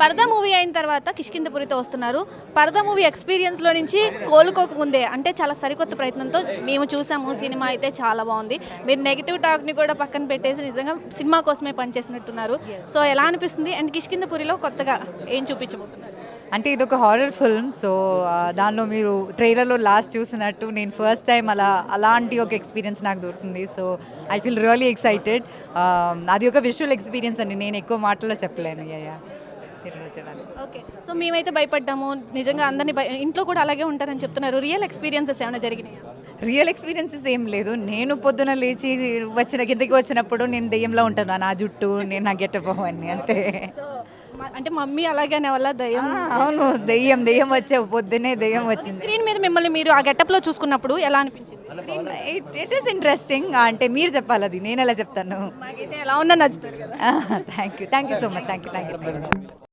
పరదా మూవీ అయిన తర్వాత కిష్కిందపురితో వస్తున్నారు. పరదా మూవీ ఎక్స్పీరియన్స్లో నుంచి కోలుకోక ముందే అంటే చాలా సరికొత్త ప్రయత్నంతో మేము చూసాము సినిమా అయితే చాలా బాగుంది. మీరు నెగిటివ్ టాక్ని కూడా పక్కన పెట్టేసి నిజంగా సినిమా కోసమే పనిచేసినట్టున్నారు. సో ఎలా అనిపిస్తుంది? అండ్ కిష్కిందపురిలో కొత్తగా ఏం చూపించబోతున్నారు? అంటే ఇది ఒక హారర్ ఫిల్మ్ సో దానిలో మీరు ట్రైలర్లో లాస్ట్ చూసినట్టు నేను ఫస్ట్ టైం అలా అలాంటి ఒక ఎక్స్పీరియన్స్ నాకు దొరుకుతుంది. So I feel really excited అది ఒక విజువల్ ఎక్స్పీరియన్స్ అండి. నేను ఎక్కువ మాటల్లో చెప్పలేను. యా తిరిగి ఓకే. సో మేమైతే భయపడ్డాము. నిజంగా అందరినీ భయ ఇంట్లో కూడా అలాగే ఉంటారని చెప్తున్నారు. రియల్ ఎక్స్పీరియన్సెస్ ఏమైనా జరిగినాయి? రియల్ ఎక్స్పీరియన్సెస్ ఏం లేదు. నేను పొద్దున లేచి వచ్చిన కిందకి వచ్చినప్పుడు నేను దెయ్యంలో ఉంటాను. నా జుట్టు నేను నా గెటప్ అవన్నీ అంతే. అంటే మమ్మీ అలాగే అనే వల్ల దయ్యం. అవును. దెయ్యం దెయ్యం వచ్చే పొద్దునే దెయ్యం వచ్చింది. స్క్రీన్ మీద మిమ్మల్ని మీరు ఆ గెటప్లో చూసుకున్నప్పుడు ఎలా అనిపించింది? ఇట్ ఈస్ ఇంట్రెస్టింగ్ అంటే మీరు చెప్పాలి అది. నేను ఎలా చెప్తాను? ఎలా ఉన్నా నచ్చుతారు కదా. Thank you thank you so much thank you thank you